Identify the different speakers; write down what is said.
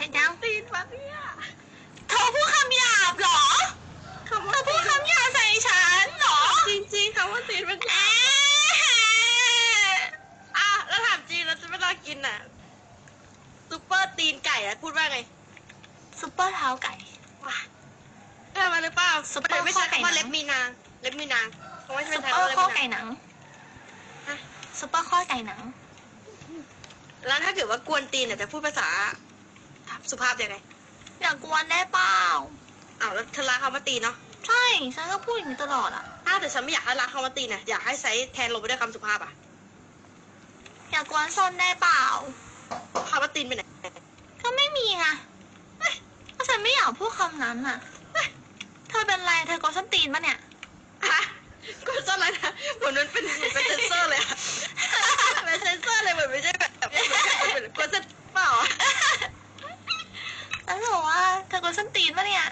Speaker 1: เห็นยัง
Speaker 2: ตีนปะเนี่ย
Speaker 1: เธอพูดคำหยาบเหรอ
Speaker 2: คำ
Speaker 1: เธ
Speaker 2: ว่า
Speaker 1: อพูดคำหยาบใส่ฉันเหรอ
Speaker 2: จริงๆคำว่าตีนมัน
Speaker 1: เอ๊ะ
Speaker 2: อะแล้วถามจริงแล้วจะเวลากินอะซุปเปอร์ตีนไก่อะพูดว่าไง
Speaker 1: ซุปเปอร์เท้าไก่
Speaker 2: ว้าได้มาหรือเปล่า
Speaker 1: ซุปเปอร์
Speaker 2: ไม่ใช่
Speaker 1: ข้อไก่
Speaker 2: คำว่า
Speaker 1: หนัง
Speaker 2: เล็บมีนางเล็บมีนางเขาไม่ใช่
Speaker 1: ซุป
Speaker 2: ไทย
Speaker 1: เปอ
Speaker 2: ว่า
Speaker 1: ร์
Speaker 2: เล็บ
Speaker 1: ข้อ
Speaker 2: มี
Speaker 1: ไก่
Speaker 2: นาง
Speaker 1: หนัง
Speaker 2: ฮะ
Speaker 1: ซุปเปอร์ข้อไก่หนัง
Speaker 2: แล้วถ้าเกิดว่ากวนตีนเนี่ยจะพูดภาษา สุภาพยังไง
Speaker 1: อยากกวนได้เปล่า
Speaker 2: อ้าวแล้วเธอรักคำว่าตีนเนาะ
Speaker 1: ใช่ฉันก็พูดอย่างนี้ตลอดอะ
Speaker 2: ถ้าแต่ฉันไม่อยากให้รักคำว่าตีนนะอยากให้ใช้แทนลงไปด้วยคำสุภาพอะ
Speaker 1: อยากกวนส้นได้เปล่า
Speaker 2: คำว่าตีนไปไหน
Speaker 1: ก็ไม่มีไงเอ้ยก็ฉันไม่อยากพูดคำนั้นอะเอ้ยเธอเป็นไรเธอกวนส้นตีนปะเนี่ย
Speaker 2: ฮะกวนเซอร์อะไรนะเหมือนมันเป็นเป็นเซนเซอร์เลยอะเป็นเซนเซอร์เลยเหมือนไม่ใช่แบบแบบเป็นกวนเซนเปล่าอะ
Speaker 1: แล้วบอกว่าเธอกวนส้นตีนปะเนี่ย